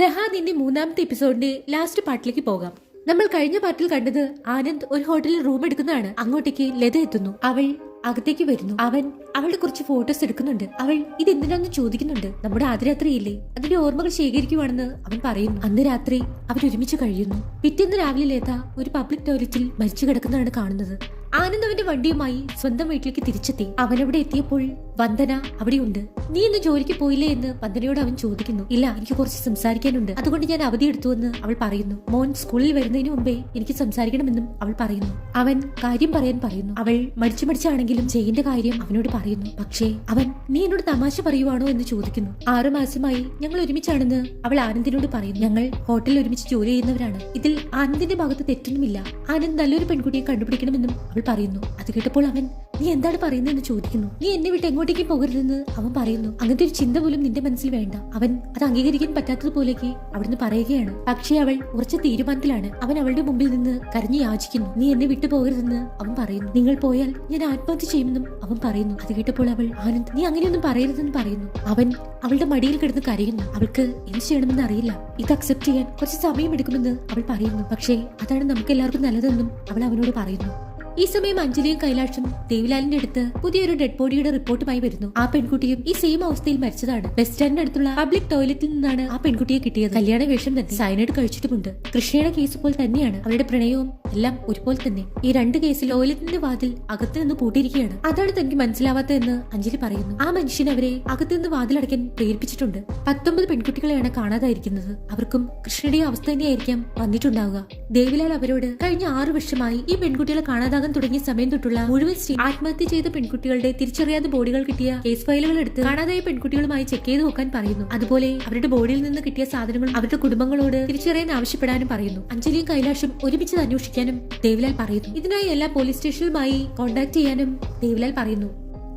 രഹാദിന്റെ മൂന്നാമത്തെ എപ്പിസോഡിന്റെ ലാസ്റ്റ് പാർട്ടിലേക്ക് പോകാം. നമ്മൾ കഴിഞ്ഞ പാർട്ടിൽ കണ്ടത് ആനന്ദ് ഒരു ഹോട്ടലിൽ റൂം എടുക്കുന്നതാണ്. അങ്ങോട്ടേക്ക് ലത എത്തുന്നു. അവൾ അകത്തേക്ക് വരുന്നു. അവൻ അവളുടെ കുറച്ച് ഫോട്ടോസ് എടുക്കുന്നുണ്ട്. അവൾ ഇത് എന്തിനാന്ന് ചോദിക്കുന്നുണ്ട്. നമ്മുടെ ആദ്യരാത്രിയില്ലേ? അതിന്റെ ഓർമ്മകൾ ശേഖരിക്കുവാണെന്ന് അവൻ പറയുന്നു. അന്ന് രാത്രി അവർ ഒരുമിച്ച് കഴിയുന്നു. പിറ്റേന്ന് രാവിലെ ലേത ഒരു പബ്ലിക് ടോയ്ലറ്റിൽ മരിച്ചു കിടക്കുന്നതാണ് കാണുന്നത്. ആനന്ദ് അവന്റെ വണ്ടിയുമായി സ്വന്തം വീട്ടിലേക്ക് തിരിച്ചെത്തി. അവൻ അവിടെ എത്തിയപ്പോൾ വന്ദന അവിടെയുണ്ട്. നീ ഇന്ന് ജോലിക്ക് പോയില്ലേ? എന്ന് വന്ദനയോട് അവൻ ചോദിക്കുന്നു. ഇല്ല എനിക്ക് കുറച്ച് സംസാരിക്കാനുണ്ട്. അതുകൊണ്ട് ഞാൻ അവധി എടുത്തുവെന്ന് അവൾ പറയുന്നു. മോൻ സ്കൂളിൽ വരുന്നതിന് മുമ്പേ എനിക്ക് സംസാരിക്കണമെന്നും അവൾ പറയുന്നു. അവൻ കാര്യം പറയാൻ പറയുന്നു. അവൾ മടിച്ചു മടിച്ചാണെങ്കിലും ചെയ്യേണ്ട കാര്യം അവനോട് പറയുന്നു. പക്ഷേ അവൻ നീ എന്നോട് തമാശ പറയുവാണോ? എന്ന് ചോദിക്കുന്നു. ആറു മാസമായി ഞങ്ങൾ ഒരുമിച്ചാണെന്ന് അവൾ ആനന്ദിനോട് പറയുന്നു. ഞങ്ങൾ ഹോട്ടലിൽ ഒരുമിച്ച് ജോലി ചെയ്യുന്നവരാണ്. ഇതിൽ ആനന്ദിന്റെ ഭാഗത്ത് തെറ്റൊന്നുമില്ല. ആനന്ദ് നല്ലൊരു പെൺകുട്ടിയെ കണ്ടുപിടിക്കണമെന്നും അവൾ പറയുന്നു. അത് കേട്ടപ്പോൾ അവൻ നീ എന്താണ് പറയുന്നതെന്ന് ചോദിക്കുന്നു. നീ എന്നെ വിട്ട് എങ്ങോട്ടേക്ക് പോകരുതെന്ന്? അവൻ പറയുന്നു അങ്ങനത്തെ ഒരു ചിന്ത പോലും നിന്റെ മനസ്സിൽ വേണ്ട. അവൻ അത് അംഗീകരിക്കാൻ പറ്റാത്തതുപോലേക്ക് അവിടുന്ന് പറയുകയാണ്. പക്ഷേ അവൾ ഉറച്ച തീരുമാനത്തിലാണ്. അവൻ അവളുടെ മുമ്പിൽ നിന്ന് കരഞ്ഞു യാചിക്കുന്നു. നീ എന്നെ വിട്ടു പോകരുതെന്ന്? അവൻ പറയുന്നു നിങ്ങൾ പോയാൽ ഞാൻ ആത്മഹത്യ ചെയ്യുമെന്നും അവൻ പറയുന്നു. അത് കേട്ടപ്പോൾ അവൾ ആനന്ദ് നീ അങ്ങനെയൊന്നും പറയരുതെന്ന് പറയുന്നു. അവൻ അവളുടെ മടിയിൽ കിടന്ന് കരയുന്നു. അവൾക്ക് എന്ത് ചെയ്യണമെന്ന് അറിയില്ല. ഇത് അക്സെപ്റ്റ് ചെയ്യാൻ കുറച്ച് സമയം എടുക്കുമെന്ന് അവൾ പറയുന്നു. പക്ഷേ അതാണ് നമുക്ക് എല്ലാവർക്കും നല്ലതെന്നും അവൾ അവനോട് പറയുന്നു. ഈ സമയം അഞ്ജലിയും കൈലാഷും ദേവിലാലിന്റെ അടുത്ത് പുതിയൊരു ഡെഡ് ബോഡിയുടെ റിപ്പോർട്ടുമായി വരുന്നു. ആ പെൺകുട്ടിയും ഈ സെയിം അവസ്ഥയിൽ മരിച്ചതാണ്. ബസ് സ്റ്റാൻഡിന് അടുത്തുള്ള പബ്ലിക് ടോയ്ലറ്റിൽ നിന്നാണ് ആ പെൺകുട്ടിയെ കിട്ടിയത്. കല്യാണ വേഷം തന്നെ. സൈനൈഡ് കഴിച്ചിട്ടുമുണ്ട്. കൃഷ്ണയുടെ കേസ് പോലെ തന്നെയാണ്. അവരുടെ പ്രണയവും എല്ലാം ഒരുപോലെ തന്നെ. ഈ രണ്ട് കേസിൽ ടോയ്ലറ്റിന്റെ വാതിൽ അകത്ത് നിന്ന് പൂട്ടിയിരിക്കുകയാണ്. അതാണ് തനിക്ക് മനസ്സിലാവാത്തതെന്ന് അഞ്ജലി പറയുന്നു. ആ മനുഷ്യൻ അവരെ അകത്ത് നിന്ന് വാതിലടയ്ക്കാൻ പ്രേരിപ്പിച്ചിട്ടുണ്ട്. പത്തൊമ്പത് പെൺകുട്ടികളെയാണ് കാണാതായിരിക്കുന്നത്. അവർക്കും കൃഷ്ണയുടെ അവസ്ഥ തന്നെയായിരിക്കാം വന്നിട്ടുണ്ടാവുക. ദേവിലാൽ അവരോട് കഴിഞ്ഞ ആറു വർഷമായി ഈ പെൺകുട്ടികളെ കാണാതാകാൻ തുടങ്ങിയ സമയം തൊട്ടുള്ള മുഴുവൻ സ്ത്രീ ആത്മഹത്യ ചെയ്ത പെൺകുട്ടികളുടെ തിരിച്ചറിയാത്ത ബോഡികൾ കിട്ടിയ കേസ് ഫയലുകൾ എടുത്ത് കാണാതായ പെൺകുട്ടികളുമായി ചെക്ക് ചെയ്ത് നോക്കാൻ പറയുന്നു. അതുപോലെ അവരുടെ ബോഡിയിൽ നിന്ന് കിട്ടിയ സാധനങ്ങൾ അവരുടെ കുടുംബങ്ങളോട് തിരിച്ചറിയാൻ ആവശ്യപ്പെടാനും പറയുന്നു. അഞ്ജലിയും കൈലാഷും ഒരുമിച്ച് അന്വേഷിക്കാനും ദേവിലാൽ പറയുന്നു. ഇതിനായി എല്ലാ പോലീസ് സ്റ്റേഷനുമായി കോണ്ടാക്ട് ചെയ്യാനും ദേവിലാൽ പറയുന്നു.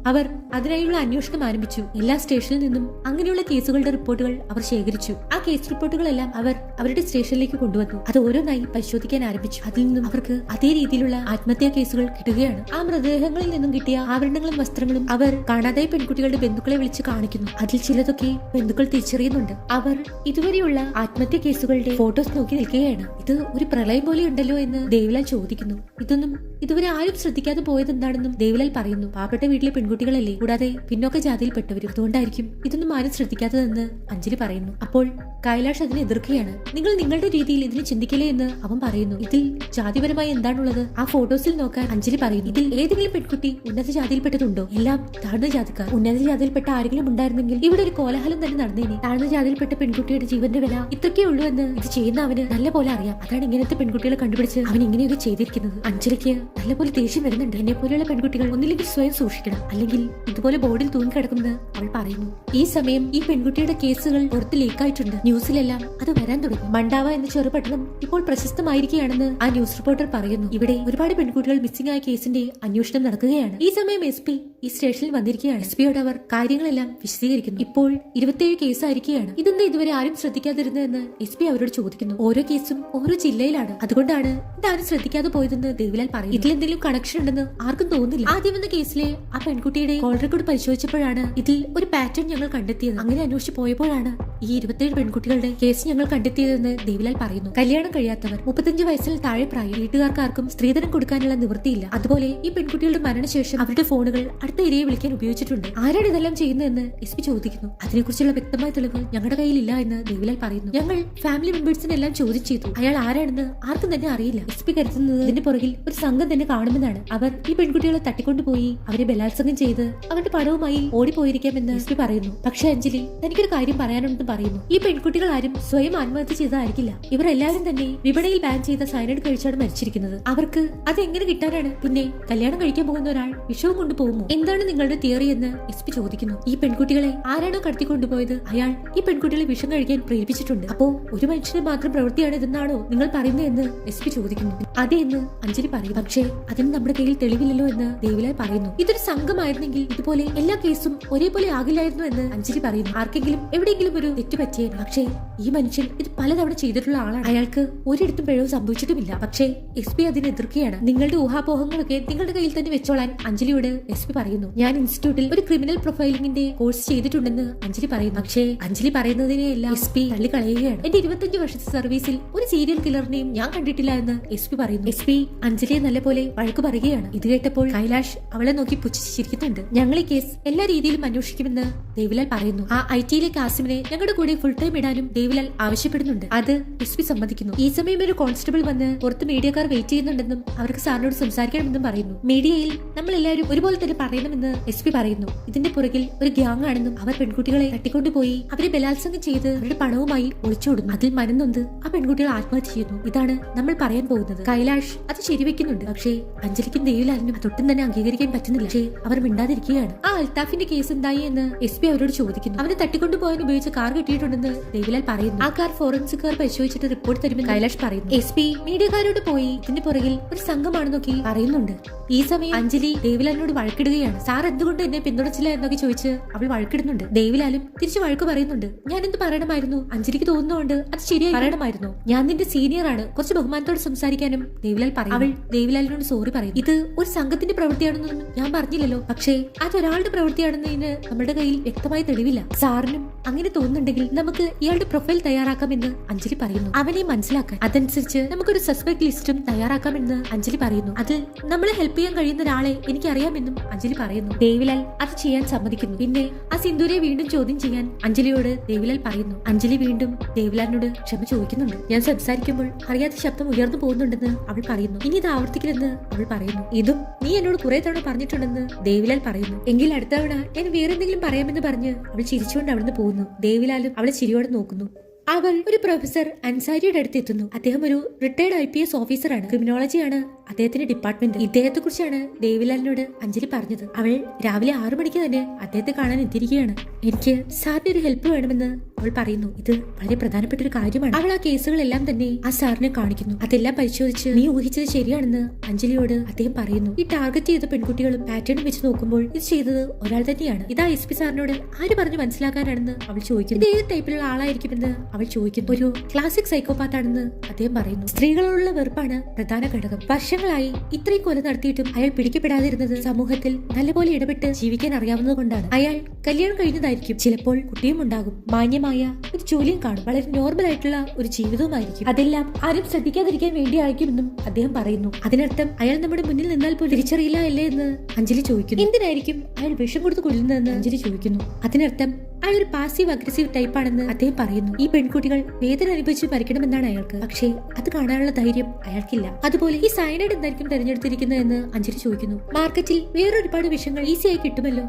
അവർ അതിനായുള്ള അന്വേഷണം ആരംഭിച്ചു. എല്ലാ സ്റ്റേഷനിൽ നിന്നും അങ്ങനെയുള്ള കേസുകളുടെ റിപ്പോർട്ടുകൾ അവർ ശേഖരിച്ചു. ആ കേസ് റിപ്പോർട്ടുകളെല്ലാം അവർ അവരുടെ സ്റ്റേഷനിലേക്ക് കൊണ്ടുവന്നു. അത് ഓരോന്നായി പരിശോധിക്കാൻ ആരംഭിച്ചു. അതിൽ നിന്നും അവർക്ക് അതേ രീതിയിലുള്ള ആത്മഹത്യാ കേസുകൾ കിട്ടുകയാണ്. ആ മൃതദേഹങ്ങളിൽ നിന്നും കിട്ടിയ ആഭരണങ്ങളും വസ്ത്രങ്ങളും അവർ കാണാതായ പെൺകുട്ടികളുടെ ബന്ധുക്കളെ വിളിച്ച് കാണിക്കുന്നു. അതിൽ ചിലതൊക്കെ ബന്ധുക്കൾ തിരിച്ചറിയുന്നുണ്ട്. അവർ ഇതുവരെയുള്ള ആത്മഹത്യാ കേസുകളുടെ ഫോട്ടോസ് നോക്കി നിൽക്കുകയാണ്. ഇത് ഒരു പ്രളയം പോലെ ഉണ്ടല്ലോ എന്ന് ദേവിലാൽ ചോദിക്കുന്നു. ഇതൊന്നും ഇതുവരെ ആരും ശ്രദ്ധിക്കാതെ പോയത് എന്താണെന്നും ദേവിലാൽ പറയുന്നു. പാവപ്പെട്ട വീട്ടിലെ പെൺകുട്ടികളല്ലേ? കൂടാതെ പിന്നോക്ക ജാതിയിൽപ്പെട്ടവരും. അതുകൊണ്ടായിരിക്കും ഇതൊന്നും ആരും ശ്രദ്ധിക്കാത്തതെന്ന് അഞ്ജലി പറയുന്നു. അപ്പോൾ കൈലാഷ് അതിനെ എതിർക്കുകയാണ്. നിങ്ങൾ നിങ്ങളുടെ രീതിയിൽ ഇതിനെ ചിന്തിക്കില്ലേ എന്ന് അവൻ പറയുന്നു. ഇതിൽ ജാതിപരമായി എന്താണുള്ളത്? ആ ഫോട്ടോസിൽ നോക്കാൻ അഞ്ജലി പറയുന്നു. ഇതിൽ ഏതെങ്കിലും പെൺകുട്ടി ഉന്നത ജാതിയിൽപ്പെട്ടതുണ്ടോ? എല്ലാം താഴ്ന്ന ജാതിക്കാർ. ഉന്നത ജാതിയിൽപ്പെട്ട ആരെങ്കിലും ഉണ്ടായിരുന്നെങ്കിൽ ഇവിടെ ഒരു കോലാഹലം തന്നെ നടന്നേനെ. താഴ്ന്ന ജാതിയിൽപ്പെട്ട പെൺകുട്ടിയുടെ ജീവന്റെ വില ഇത്രക്കേ ഉള്ളൂ എന്ന് ഇത് ചെയ്യുന്ന അവന് നല്ല പോലെ അറിയാം. അതാണ് ഇങ്ങനത്തെ പെൺകുട്ടികളെ കണ്ടുപിടിച്ച് അവൻ ഇങ്ങനെയൊക്കെ ചെയ്തിരിക്കുന്നത്. അഞ്ജലിക്ക് നല്ലപോലെ ദേഷ്യം വരുന്നുണ്ട്. എന്നെ പോലെയുള്ള പെൺകുട്ടികൾ ഒന്നില്ലെങ്കിൽ സ്വയം സൂക്ഷിക്കണം. അല്ലെങ്കിൽ ഇതുപോലെ ബോർഡിൽ തൂങ്ങിക്കിടക്കുന്നത് അവൾ പറയുന്നു. ഈ സമയം ഈ പെൺകുട്ടിയുടെ കേസുകൾ പുറത്ത് ലീക്കായിട്ടുണ്ട്. ന്യൂസിലെല്ലാം അത് വരാൻ തുടങ്ങി. മണ്ടാവ എന്ന ചെറുപട്ടണം ഇപ്പോൾ പ്രശസ്തമായിരിക്കുകയാണെന്ന് ആ ന്യൂസ് റിപ്പോർട്ടർ പറയുന്നു. ഇവിടെ ഒരുപാട് പെൺകുട്ടികൾ മിസ്സിംഗ് ആയ കേസിന്റെ അന്വേഷണം നടക്കുകയാണ്. ഈ സമയം എസ് പി ഈ സ്റ്റേഷനിൽ വന്നിരിക്കുകയാണ്. എസ് പിയോട് അവർ കാര്യങ്ങളെല്ലാം വിശദീകരിക്കുന്നു. ഇപ്പോൾ ഇരുപത്തിയേഴ് കേസായിരിക്കുകയാണ്. ഇതെന്താ ഇതുവരെ ആരും ശ്രദ്ധിക്കാതിരുന്നതെന്ന് എസ് പി അവരോട് ചോദിക്കുന്നു. ഓരോ കേസും ഓരോ ജില്ലയിലാണ്. അതുകൊണ്ടാണ് ഇതാരും ശ്രദ്ധിക്കാതെ പോയതെന്ന് ദേവിലാൽ പറയും ഇതിലെന്തെങ്കിലും കണക്ഷൻ ഉണ്ടെന്ന് ആർക്കും തോന്നുന്നില്ല. ആദ്യം വന്ന കേസിലെ ആ പെൺകുട്ടിയുടെ കോൾ റെക്കോർഡ് പരിശോധിച്ചപ്പോഴാണ് ഇതിൽ ഒരു പാറ്റേൺ ഞങ്ങൾ കണ്ടെത്തിയത്. അങ്ങനെ അന്വേഷിച്ച് പോയപ്പോഴാണ് ഈ ഇരുപത്തിയേഴ് പെൺകുട്ടികളുടെ കേസ് ഞങ്ങൾ കണ്ടെത്തിയതെന്ന് ദേവിലാൽ പറയുന്നു. കല്യാണം കഴിയാത്തവർ മുപ്പത്തഞ്ച് വയസ്സിൽ താഴെ പ്രായം വീട്ടുകാർക്കാർക്കും സ്ത്രീധനം കൊടുക്കാനുള്ള നിവൃത്തിയില്ല. അതുപോലെ ഈ പെൺകുട്ടികളുടെ മരണശേഷം അവരുടെ ഫോണുകൾ അടുത്ത ഇരയെ വിളിക്കാൻ ഉപയോഗിച്ചിട്ടുണ്ട്. ആരാണ് ഇതെല്ലാം ചെയ്യുന്നതെന്ന് എസ് പി ചോദിക്കുന്നു. അതിനെക്കുറിച്ചുള്ള വ്യക്തമായ തെളിവ് ഞങ്ങളുടെ കയ്യിലില്ല എന്ന് ദേവിലാൽ പറയുന്നു. ഞങ്ങൾ ഫാമിലി മെമ്പേഴ്സിനെല്ലാം ചോദ്യം ചെയ്തു. അയാൾ ആരാണെന്ന് ആർക്കും തന്നെ അറിയില്ല. എസ് പി കരുതുന്നത് ഇതിന്റെ പുറകിൽ ഒരു സംഘം തന്നെ കാണുമെന്നാണ്. അവർ ഈ പെൺകുട്ടികളെ തട്ടിക്കൊണ്ടുപോയി അവരെ ബലാത്സംഗം ചെയ്ത് അവരുടെ പണവുമായി ഓടിപ്പോയിരിക്കാമെന്ന് ലക്ഷ്മി പറയുന്നു. പക്ഷെ അഞ്ജലി തനിക്കൊരു കാര്യം പറയാനുണ്ടെന്ന് പറയുന്നു. ഈ പെൺകുട്ടികൾ ആരും സ്വയം ആത്മഹത്യ ചെയ്തതായിരിക്കില്ല. ഇവരെല്ലാവരും തന്നെ വിപണിയിൽ ബാൻ ചെയ്ത സൈനൈഡ് കഴിച്ചാണ് മരിച്ചിരിക്കുന്നത്. അവർക്ക് അത് എങ്ങനെ കിട്ടാനാണ് പിന്നെ കല്യാണം കഴിക്കാൻ പോകുന്ന ഒരാൾ വിഷവും കൊണ്ടുപോകുമോ? എന്താണ് നിങ്ങളുടെ തിയറി എന്ന് എസ് പി ചോദിക്കുന്നു. ഈ പെൺകുട്ടികളെ ആരാണോ കടത്തിക്കൊണ്ടുപോയത്? അയാൾ ഈ പെൺകുട്ടികളെ വിഷം കഴിക്കാൻ പ്രേരിപ്പിച്ചിട്ടുണ്ട്. അപ്പോ ഒരു മനുഷ്യന്റെ മാത്രം പ്രവൃത്തിയാണ് ഇതെന്നാണോ നിങ്ങൾ പറയുന്നത് എന്ന് എസ് പി ചോദിക്കുന്നു. അതെ എന്ന് അഞ്ജലി പറയും പക്ഷേ അതിന് നമ്മുടെ കയ്യിൽ തെളിവില്ലല്ലോ എന്ന് ദേവിലാൽ പറയുന്നു. ഇതൊരു സംഘമായിരുന്നെങ്കിൽ ഇതുപോലെ എല്ലാ കേസും ഒരേപോലെ ആകില്ലായിരുന്നു എന്ന് അഞ്ജലി പറയുന്നു. ആർക്കെങ്കിലും എവിടെയെങ്കിലും ഒരു തെറ്റ് പറ്റിയേനെ പക്ഷേ ഈ മനുഷ്യൻ ഇത് പലതവണ ചെയ്തിട്ടുള്ള ആളാണ്. അയാൾക്ക് ഒരിടത്തും പിഴവ് സംഭവിച്ചിട്ടുമില്ല. പക്ഷേ എസ് പി അതിനെ എതിർക്കുകയാണ്. നിങ്ങളുടെ ഊഹാപോഹങ്ങളൊക്കെ നിങ്ങളുടെ കയ്യിൽ തന്നെ വെച്ചോളാൻ അഞ്ജലിയോട് എസ് പി പറയുന്നു. ഞാൻ ഇൻസ്റ്റിറ്റ്യൂട്ടിൽ ഒരു ക്രിമിനൽ പ്രൊഫൈലിംഗിന്റെ കോഴ്സ് ചെയ്തിട്ടുണ്ടെന്ന് അഞ്ജലി പറയുന്നു. പക്ഷേ അഞ്ജലി പറയുന്നതിനെയെല്ലാം എസ് പി തള്ളിക്കളയുകയാണ്. എന്റെ ഇരുപത്തഞ്ച് വർഷത്തെ സർവീസിൽ ഒരു സീരിയൽ കില്ലറിനെയും ഞാൻ കണ്ടിട്ടില്ല എന്ന് എസ് പി പറയുന്നു. എസ് പി അഞ്ജലിയെ നല്ലപോലെ വഴക്ക് പറയുകയാണ്. ഇത് കേട്ടപ്പോൾ കൈലാഷ് അവളെ നോക്കി പുച്ഛിച്ച് ചിരിക്കുന്നുണ്ട് ഞങ്ങൾ ഈ കേസ് എല്ലാ രീതിയിലും അന്വേഷിക്കുമെന്ന് ദേവിലാൽ പറയുന്നു. ആ ഐ ടിയിലെ കാസിമിനെ ഞങ്ങളുടെ കൂടെ ഫുൾ ടൈം ഇടാനും ദേവിലാൽ ആവശ്യപ്പെടുന്നുണ്ട്. അത് എസ് പി സമ്മതിക്കുന്നു. ഈ സമയം ഒരു കോൺസ്റ്റബിൾ വന്ന് പുറത്ത് മീഡിയക്കാർ വെയിറ്റ് ചെയ്യുന്നുണ്ടെന്നും അവർക്ക് സാറിനോട് സംസാരിക്കണമെന്നും പറയുന്നു. മീഡിയയിൽ നമ്മൾ എല്ലാവരും ഒരുപോലെ തന്നെ പറയണമെന്ന് എസ് പി പറയുന്നു. ഇതിന്റെ പുറകിൽ ഒരു ഗ്യാങ് ആണെന്നും അവർ പെൺകുട്ടികളെ തട്ടിക്കൊണ്ടുപോയി അവരെ ബലാത്സംഗം ചെയ്ത് അവരുടെ പണവുമായി ഒളിച്ചോടുന്നു. അതിൽ മനന്നൊന്ന് ആ പെൺകുട്ടികൾ ആത്മഹത്യ ചെയ്യുന്നു. ഇതാണ് നമ്മൾ പറയാൻ പോകുന്നത്. കൈലാഷ് അത് ശരിവെക്കുന്നുണ്ട്. പക്ഷേ അഞ്ജലിക്കും ദേവിലാലിനും തൊട്ടും തന്നെ അംഗീകരിക്കാൻ പറ്റുന്നില്ല. പക്ഷേ അവർ മിണ്ടാതിരിക്കുകയാണ്. ആ അൽത്താഫിന്റെ കേസ് എന്തായി എന്ന് എസ് പി അവരോട് ചോദിക്കുന്നു. അവനെ തട്ടിക്കൊണ്ടു പോകാൻ ഉപയോഗിച്ച കാർ കിട്ടിയിട്ടുണ്ടെന്ന് ദേവിലാൽ പറയുന്നു. ആ കാർ ഫോറൻസിക്കാർ പരിശോധിച്ചിട്ട് റിപ്പോർട്ട് തരുമെന്ന് കൈലാഷ് പറയുന്നു. എസ് പി മീഡിയക്കാരോട് പോയി ഇതിന്റെ പുറകിൽ ഒരു സംഘമാണെന്നൊക്കെ പറയുന്നുണ്ട്. ഈ സമയം അഞ്ജലി ദേവിലാലിനോട് വഴക്കിടുകയാണ്. സാർ എന്തുകൊണ്ട് എന്നെ പിന്തുണച്ചില്ല എന്നൊക്കെ ചോദിച്ച് അവൾ വഴക്കിടുന്നുണ്ട്. ദേവിലാലും തിരിച്ചു വഴക്ക് പറയുന്നുണ്ട്. ഞാൻ എന്ത് പറയണമായിരുന്നു? അഞ്ജലിക്ക് തോന്നുന്നതുകൊണ്ട് അത് ശരിയായി പറയണമായിരുന്നു. ഞാൻ നിന്റെ സീനിയർ ആണ്. കുറച്ച് ബഹുമാനത്തോട് സംസാരിക്കാനും ദേവിലാൽ പറയും അവൾ ദേവിലാലിനോട് സോറി പറയും ഇത് ഒരു സംഘത്തിന്റെ പ്രവൃത്തിയാണെന്നൊന്നും ഞാൻ പറഞ്ഞില്ലല്ലോ. പക്ഷേ അതൊരാളുടെ പ്രവൃത്തിയാണെന്നതിന് നമ്മുടെ കയ്യിൽ വ്യക്തമായ തെളിവില്ല. സാറിനും അങ്ങനെ തോന്നുന്നുണ്ടെങ്കിൽ നമുക്ക് ഇയാളുടെ പ്രൊഫൈൽ തയ്യാറാക്കാമെന്ന് അഞ്ജലി പറയുന്നു. അവനെ മനസ്സിലാക്കാൻ അതനുസരിച്ച് നമുക്കൊരു സസ്പെക്ട് ലിസ്റ്റും തയ്യാറാക്കാമെന്ന് അഞ്ജലി പറയുന്നു. അത് നമ്മളെ ഹെൽപ്പ് ചെയ്യാൻ കഴിയുന്ന ഒരാളെ എനിക്കറിയാമെന്നും അഞ്ജലി പറയുന്നു. ദേവിലാൽ അത് ചെയ്യാൻ സമ്മതിക്കുന്നു. പിന്നെ ആ സിന്ധുരെ വീണ്ടും ചോദ്യം ചെയ്യാൻ അഞ്ജലിയോട് ദേവിലാൽ പറയുന്നു. അഞ്ജലി വീണ്ടും ദേവിലാലിനോട് ക്ഷമ ചോദിക്കുന്നുണ്ട്. ഞാൻ സംസാരിക്കുമ്പോൾ അറിയാത്ത ശബ്ദം ഉയർന്നു പോകുന്നുണ്ടെന്ന് അവൾ പറയുന്നു. ഇനി ഇത് ആവർത്തിക്കില്ലെന്ന് അവൾ പറയുന്നു. ഇതും നീ എന്നോട് കുറെ തവണ പറഞ്ഞിട്ടുണ്ടെന്ന് ദേവിലാൽ പറയുന്നു. എങ്കിൽ അടുത്ത തവണ ഞാൻ വേറെന്തെങ്കിലും പറയാമെന്ന് പറഞ്ഞ് അവൾ ചിരിച്ചുകൊണ്ട് അവിടുന്ന് പോകുന്നു. ദേവിലാലും അവളെ ചിരിയോടെ നോക്കുന്നു. അവൾ ഒരു പ്രൊഫസർ അൻസാരിയുടെ അടുത്ത് എത്തുന്നു. അദ്ദേഹം ഒരു റിട്ടയർഡ് ഐ പി എസ് ഓഫീസറാണ് ക്രിമിനോളജിയാണ് അദ്ദേഹത്തിന്റെ ഡിപ്പാർട്ട്മെന്റ് ഇദ്ദേഹത്തെ കുറിച്ചാണ് ദേവിലാലിനോട് അഞ്ജലി പറഞ്ഞത്. അവൾ രാവിലെ ആറു മണിക്ക് തന്നെ അദ്ദേഹത്തെ കാണാൻ എത്തിയിരിക്കുകയാണ്. എനിക്ക് സാറിന് ഒരു ഹെൽപ്പ് വേണമെന്ന് അവൾ പറയുന്നു ഇത് വളരെ പ്രധാനപ്പെട്ട ഒരു കാര്യമാണ്. അവൾ ആ കേസുകളെല്ലാം തന്നെ ആ സാറിനെ കാണിക്കുന്നു. അതെല്ലാം പരിശോധിച്ച് നീ ഊഹിച്ചത് ശരിയാണെന്ന് അഞ്ജലിയോട് അദ്ദേഹം പറയുന്നു. ഈ ടാർഗറ്റ് ചെയ്ത പെൺകുട്ടികളും പാറ്റേൺ വെച്ച് നോക്കുമ്പോൾ ഇത് ചെയ്തത് ഒരാൾ തന്നെയാണ്. ഇതാ എസ് പി സാറിനോട് ആര് പറഞ്ഞു മനസ്സിലാക്കാനാണെന്ന് അവൾ ചോദിക്കുന്നു. ഏത് ടൈപ്പിലുള്ള ആളായിരിക്കുമെന്ന് അവൾ ചോദിക്കുന്നു. ഒരു ക്ലാസിക് സൈക്കോപാത്ത് ആണെന്ന് അദ്ദേഹം പറയുന്നു. സ്ത്രീകളോടുള്ള വെറുപ്പാണ് പ്രധാന ഘടകം. വർഷങ്ങളായി ഇത്രയും കൊല നടത്തിയിട്ടും അയാൾ പിടിക്കപ്പെടാതിരുന്നത് സമൂഹത്തിൽ നല്ലപോലെ ഇടപെട്ട് ജീവിക്കാൻ അറിയാവുന്നത് കൊണ്ടാണ്. അയാൾ കല്യാണം കഴിഞ്ഞതായിരിക്കും. ചിലപ്പോൾ കുട്ടിയും ഉണ്ടാകും. മാന്യമായ ഒരു ജോലിയും കാണും. വളരെ നോർമൽ ആയിട്ടുള്ള ഒരു ജീവിതവുമായിരിക്കും. അതെല്ലാം ആരും ശ്രദ്ധിക്കാതിരിക്കാൻ വേണ്ടിയായിരിക്കുമെന്നും അദ്ദേഹം പറയുന്നു. അതിനർത്ഥം അയാൾ നമ്മുടെ മുന്നിൽ നിന്നാൽ പോലും തിരിച്ചറിയില്ല അല്ലേ എന്ന് അഞ്ജലി ചോദിക്കുന്നു. എന്തിനായിരിക്കും അയാൾ വിഷം കൊടുത്ത് കൊല്ലുന്നതെന്ന് അഞ്ജലി ചോദിക്കുന്നു. അതിനർത്ഥം അയാൾ ഒരു പാസീവ് അഗ്രസീവ് ടൈപ്പാണെന്ന് അദ്ദേഹം പറയുന്നു. ഈ പെൺകുട്ടികൾ വേദന അനുഭവിച്ച് മരിക്കണമെന്നാണ് അയാൾക്ക്. പക്ഷേ അത് കാണാനുള്ള ധൈര്യം അയാൾക്കില്ല. അതുപോലെ ഈ സയനൈഡ് എന്തായിരിക്കും തെരഞ്ഞെടുത്തിരിക്കുന്നതെന്ന് അഞ്ജലി ചോദിക്കുന്നു. മാർക്കറ്റിൽ വേറൊരുപാട് വിഷയങ്ങൾ ഈസിയായി കിട്ടുമല്ലോ.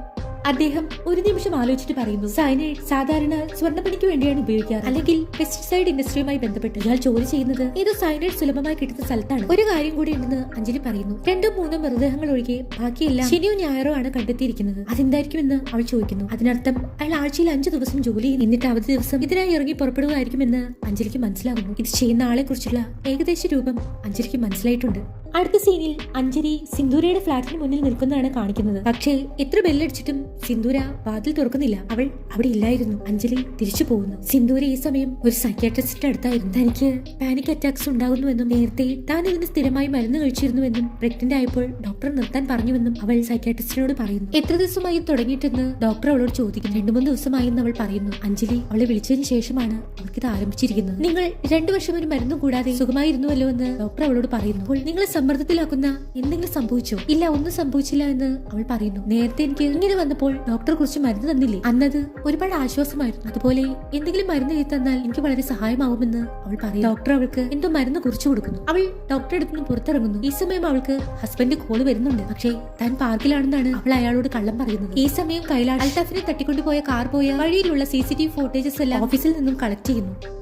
അദ്ദേഹം ഒരു നിമിഷം ആലോചിച്ചിട്ട് പറയുന്നു സയനൈഡ് സാധാരണ സ്വർണപ്പണിക്ക് വേണ്ടിയാണ് ഉപയോഗിക്കാറ്. അല്ലെങ്കിൽ പെസ്റ്റിസൈഡ് ഇൻഡസ്ട്രിയുമായി ബന്ധപ്പെട്ട് ഇയാൾ ജോലി ചെയ്യുന്നത് ഏതോ സയനൈഡ് സുലഭമായി കിട്ടുന്ന സ്ഥലത്താണ്. ഒരു കാര്യം കൂടി ഉണ്ടെന്ന് അഞ്ജലി പറയുന്നു രണ്ടോ മൂന്നോ മൃതദേഹങ്ങൾ ഒഴികെ ബാക്കിയെല്ലാം ശനിയോ ഞായറോ ആണ് കണ്ടെത്തിയിരിക്കുന്നത്. അതെന്തായിരിക്കുമെന്ന് അവൾ ചോദിക്കുന്നു. അതിനർത്ഥം അയാൾ ആഴ്ചയിൽ അഞ്ചു ദിവസം ജോലി ചെയ്യും. എന്നിട്ട് അവധി ദിവസം ഇതിനായി ഇറങ്ങി പുറപ്പെടുകയായിരിക്കുമെന്ന് അഞ്ജലിക്ക് മനസ്സിലാകുന്നു. ഇത് ചെയ്യുന്ന ആളെ കുറിച്ചുള്ള ഏകദേശ രൂപം അഞ്ജലിക്ക് മനസ്സിലായിട്ടുണ്ട്. അടുത്ത സീനിൽ അഞ്ജലി സിന്ദൂരയുടെ ഫ്ലാറ്റിന് മുന്നിൽ നിൽക്കുന്നതാണ് കാണിക്കുന്നത്. പക്ഷേ എത്ര ബെല്ലടിച്ചിട്ടും സിന്ദൂര വാതിൽ തുറക്കുന്നില്ല. അവൾ അവിടെ ഇല്ലായിരുന്നു. അഞ്ജലി തിരിച്ചു പോകുന്നു. സിന്ദൂര ഈ സമയം ഒരു സൈക്യാട്രിസ്റ്റിന്റെ അടുത്തായിരുന്നു. തനിക്ക് പാനിക് അറ്റാക്സ് ഉണ്ടാകുന്നുവെന്നും നേരത്തെ താൻ ഇതിന് സ്ഥിരമായി മരുന്ന് കഴിച്ചിരുന്നുവെന്നും പ്രഗ്നന്റ് ആയപ്പോൾ ഡോക്ടർ നിർത്താൻ പറഞ്ഞുവെന്നും അവൾ സൈക്യാട്രിസ്റ്റിനോട് പറയുന്നു. എത്ര ദിവസമായി തുടങ്ങിയിട്ടെന്ന് ഡോക്ടർ അവളോട് ചോദിക്കുന്നു. രണ്ടു മൂന്ന് ദിവസമായെന്ന് അവൾ പറയുന്നു. അഞ്ജലി അവളെ വിളിച്ചതിന് ശേഷമാണ് അവൾക്കിത് ആരംഭിച്ചിരിക്കുന്നത്. നിങ്ങൾ രണ്ടു വർഷം ഒരു മരുന്നും കൂടാതെ സുഖമായിരുന്നുവല്ലോ എന്ന് ഡോക്ടർ അവളോട് പറയുന്നു. അപ്പോൾ നിങ്ങളെ സമ്മർദ്ദത്തിലാക്കുന്ന എന്തെങ്കിലും സംഭവിച്ചോ? ഇല്ല ഒന്നും സംഭവിച്ചില്ല എന്ന് അവൾ പറയുന്നു. നേരത്തെ എനിക്ക് ഇങ്ങനെ വന്നപ്പോൾ ഡോക്ടർ കുറിച്ച് മരുന്ന് തന്നില്ലേ? അന്നത് ഒരുപാട് ആശ്വാസമായിരുന്നു. അതുപോലെ എന്തെങ്കിലും മരുന്ന് എഴുതി തന്നാൽ എനിക്ക് വളരെ സഹായമാവുമെന്ന് അവൾ പറയും ഡോക്ടർ അവൾക്ക് എന്തോ മരുന്ന് കുറിച്ചു കൊടുക്കുന്നു. അവൾ ഡോക്ടറെ അടുത്ത് നിന്ന് പുറത്തിറങ്ങുന്നു. ഈ സമയം അവൾക്ക് ഹസ്ബൻഡ് കോൾ വരുന്നുണ്ട്. പക്ഷേ താൻ പാർക്കിലാണെന്നാണ് അവൾ അയാളോട് കള്ളം പറയുന്നത്. ഈ സമയം കൈലാഷ് അൽത്താഫിനെ തട്ടിക്കൊണ്ടുപോയ കാർ പോയ വഴിയിലുള്ള സി സി ടി ഫോട്ടേജസ് എല്ലാം ഓഫീസിൽ നിന്നും കളക്ട് ചെയ്യുന്നു.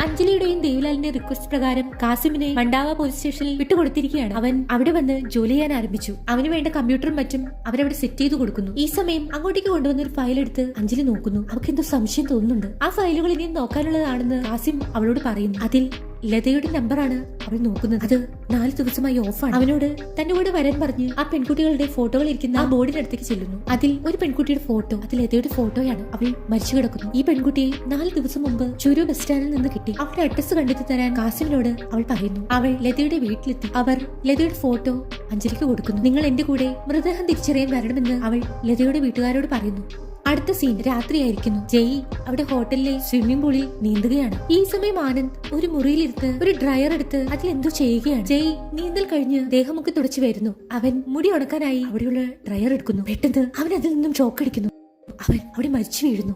അഞ്ജലിയുടെയും ദേവിലാലിന്റെ റിക്വസ്റ്റ് പ്രകാരം കാസിമിനെ മണ്ടാവ പോലീസ് സ്റ്റേഷനിൽ വിട്ടുകൊടുത്തിരിക്കുകയാണ്. അവൻ അവിടെ വന്ന് ജോലി ചെയ്യാൻ ആരംഭിച്ചു. അവന് വേണ്ട കമ്പ്യൂട്ടറും മറ്റും അവരവിടെ സെറ്റ് ചെയ്തു കൊടുക്കുന്നു. ഈ സമയം അങ്ങോട്ടേക്ക് കൊണ്ടുവന്ന ഒരു ഫയൽ എടുത്ത് അഞ്ജലി നോക്കുന്നു. അവൾക്ക് എന്തോ സംശയം തോന്നുന്നുണ്ട്. ആ ഫയലുകൾ ഇനിയും നോക്കാനുള്ളതാണെന്ന് കാസിം അവളോട് പറയുന്നു. അതിൽ ലതയുടെ നമ്പറാണ് അവൻ നോക്കുന്നത്. അത് നാല് ദിവസമായി ഓഫാണ്. അവനോട് തന്റെ കൂടെ വരാൻ പറഞ്ഞ് ആ പെൺകുട്ടികളുടെ ഫോട്ടോകൾ ഇരിക്കുന്ന ആ ബോർഡിന്റെ അടുത്തേക്ക് ചെല്ലുന്നു. അതിൽ ഒരു പെൺകുട്ടിയുടെ ഫോട്ടോ അത് ലതയുടെ ഫോട്ടോയാണ്. അവൾ മരിച്ചു കിടക്കുന്നു. ഈ പെൺകുട്ടിയെ നാല് ദിവസം മുമ്പ് ചുരു ബസ് സ്റ്റാൻഡിൽ നിന്ന് കിട്ടി. അവരുടെ അഡ്രസ് കണ്ടെത്തി തരാൻ കാസിമിനോട് അവൾ പറയുന്നു. അവൾ ലതയുടെ വീട്ടിലെത്തി. അവർ ലതയുടെ ഫോട്ടോ അഞ്ജലിക്ക് കൊടുക്കുന്നു. നിങ്ങൾ എന്റെ കൂടെ മൃതദേഹം തിരിച്ചറിയാൻ വരണമെന്ന് അവൾ ലതയുടെ വീട്ടുകാരോട് പറയുന്നു. അടുത്ത സീൻ രാത്രിയായിരിക്കുന്നു. ജയ് അവിടെ ഹോട്ടലിലെ സ്വിമ്മിംഗ് പൂളിൽ നീന്തുകയാണ്. ഈ സമയം ആനന്ദ് ഒരു മുറിയിലിരുത്ത് ഒരു ഡ്രയർ എടുത്ത് അതിൽ എന്തോ ചെയ്യുകയാണ്. ജയ് നീന്തൽ കഴിഞ്ഞ് ദേഹമൊക്കെ തുടച്ചു വരുന്നു. അവൻ മുടി ഉണക്കാനായി അവിടെയുള്ള ഡ്രയർ എടുക്കുന്നു. പെട്ടെന്ന് അവൻ അതിൽ നിന്നും ഷോക്ക് അടിക്കുന്നു. അവൻ അവിടെ മരിച്ചു വീഴുന്നു.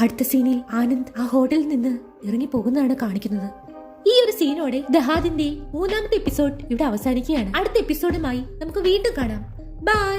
അടുത്ത സീനിൽ ആനന്ദ് ആ ഹോട്ടലിൽ നിന്ന് ഇറങ്ങി പോകുന്നതാണ് കാണിക്കുന്നത്. ഈ ഒരു സീനോടെ ദഹാദിന്റെ മൂന്നാമത്തെ എപ്പിസോഡ് ഇവിടെ അവസാനിക്കുകയാണ്. അടുത്ത എപ്പിസോഡുമായി നമുക്ക് വീണ്ടും കാണാം. ബൈ